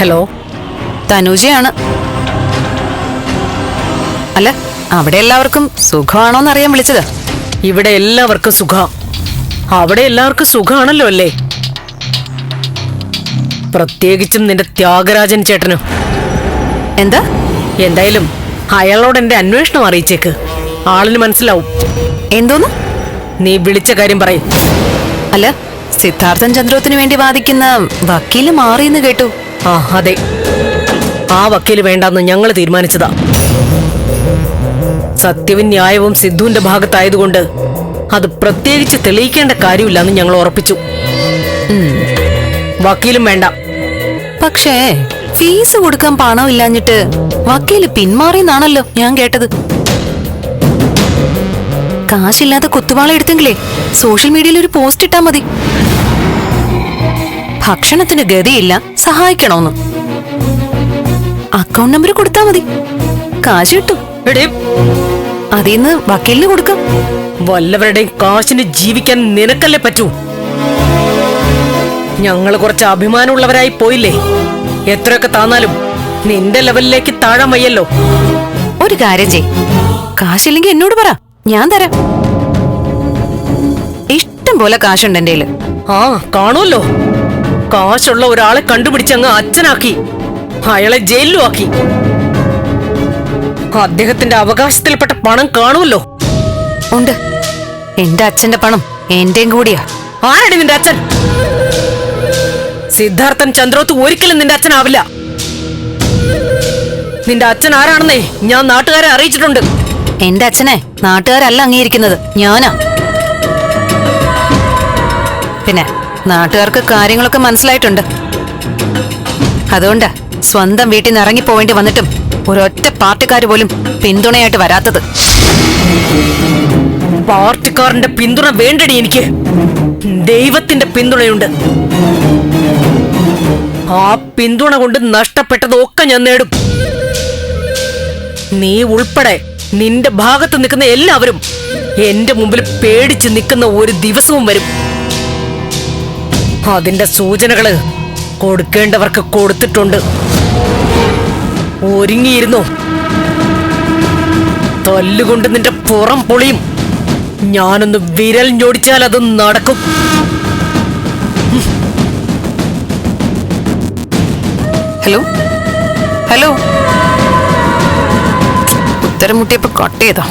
Hello തനുജയാണ്. അല്ല അവിടെ എല്ലാവർക്കും സുഖമാണോന്ന് അറിയാൻ വിളിച്ചത്. ഇവിടെ എല്ലാവർക്കും സുഖ. അവിടെ എല്ലാവർക്കും സുഖമാണല്ലോ അല്ലേ? പ്രത്യേകിച്ചും നിന്റെ ത്യാഗരാജൻ ചേട്ടനും. എന്താ? എന്തായാലും അയാളോട് എന്റെ അന്വേഷണം അറിയിച്ചേക്ക്. ആളിന് മനസ്സിലാവും. എന്തോന്ന്? നീ വിളിച്ച കാര്യം പറയും. അല്ല സിദ്ധാർത്ഥൻ ചന്ദ്രോത്തിന് വേണ്ടി വാദിക്കുന്ന വക്കീൽ മാറിയെന്ന് കേട്ടു. ആ അതെ. ആ വക്കീൽ വേണ്ടെന്ന് ഞങ്ങൾ തീരുമാനിച്ചതാ. സത്യവും ന്യായവും സിദ്ധുവിന്റെ ഭാഗത്തായതുകൊണ്ട് അത് പ്രത്യേകിച്ച് തെളിയിക്കേണ്ട കാര്യമില്ലെന്ന് ഞങ്ങൾ ഉറപ്പിച്ചു. വക്കീലും വേണ്ട. പക്ഷേ ഫീസ് കൊടുക്കാൻ പണം ഇല്ലാഞ്ഞിട്ട് വക്കീൽ പിന്മാറിയെന്നാണല്ലോ ഞാൻ കേട്ടത്. കാശില്ലാതെ കുത്തുവാള എടുത്തെങ്കിലേ സോഷ്യൽ മീഡിയയിൽ ഒരു പോസ്റ്റ് ഇട്ടാ മതി. ഭക്ഷണത്തിന് ഗതിയില്ല സഹായിക്കണോന്ന്. അക്കൗണ്ട് നമ്പർ കൊടുത്താ മതി. കാശ് കിട്ടും. അതിന്ന് വക്കീലിന് കൊടുക്കാം. വല്ലവരുടെയും കാശിന് ജീവിക്കാൻ നിനക്കല്ലേ പറ്റൂ? ഞങ്ങൾ കുറച്ച് അഭിമാനമുള്ളവരായി പോയില്ലേ? എത്രയൊക്കെ താന്നാലും നിന്റെ ലെവലിലേക്ക് താഴാൻ വയ്യല്ലോ. ഒരു കാര്യം ചെയ് കാശില്ലെങ്കിൽ എന്നോട് പറ. ഞാൻ തരാം. ഇഷ്ടം പോലെ കാശുണ്ട് എന്റെ ആ കാണുമല്ലോ കാശുള്ള ഒരാളെ കണ്ടുപിടിച്ച് അങ്ങ് അച്ഛനാക്കി. അയാളെ ജയിലിലും ആക്കി അദ്ദേഹത്തിന്റെ അവകാശത്തിൽപ്പെട്ട പണം കാണുമല്ലോ. ഉണ്ട്. എന്റെ അച്ഛന്റെ പണം എന്റെയും കൂടിയാ. ആരടി നിന്റെ അച്ഛൻ? സിദ്ധാർത്ഥൻ ചന്ദ്രോത്ത് ഒരിക്കലും നിന്റെ അച്ഛനാവില്ല. നിന്റെ അച്ഛൻ ആരാണെന്നേ ഞാൻ നാട്ടുകാരെ അറിയിച്ചിട്ടുണ്ട്. എന്റെ അച്ഛനെ നാട്ടുകാരല്ല അംഗീകരിക്കുന്നത് ഞാനാ. പിന്നെ നാട്ടുകാർക്ക് കാര്യങ്ങളൊക്കെ മനസ്സിലായിട്ടുണ്ട്. അതുകൊണ്ടാ സ്വന്തം വീട്ടിൽ നിന്ന് ഇറങ്ങിപ്പോവേണ്ടി വന്നിട്ടും ഒരൊറ്റ പാർട്ടിക്കാർ പോലും പിന്തുണയായിട്ട് വരാത്തത്. പാർട്ടിക്കാരന്റെ പിന്തുണ വേണ്ടടി എനിക്ക്. ദൈവത്തിന്റെ പിന്തുണയുണ്ട്. ആ പിന്തുണ കൊണ്ട് നഷ്ടപ്പെട്ടതൊക്കെ ഞാൻ നേടും. നീ ഉൾപ്പെടെ നിന്റെ ഭാഗത്ത് നിൽക്കുന്ന എല്ലാവരും എന്റെ മുമ്പിൽ പേടിച്ച് നിൽക്കുന്ന ഒരു ദിവസവും വരും. അതിന്റെ സൂചനകൾ കൊടുക്കേണ്ടവർക്ക് കൊടുത്തിട്ടുണ്ട്. ഒരുങ്ങിയിരുന്നു. തല്ലുകൊണ്ട് നിന്റെ പുറം പൊളിയും. ഞാനൊന്ന് വിരൽ ഞൊടിച്ചാൽ അത് നടക്കും. ഹലോ? ഹലോ? ഉത്തരം മുട്ടിയപ്പോ കട്ട് ചെയ്തോ?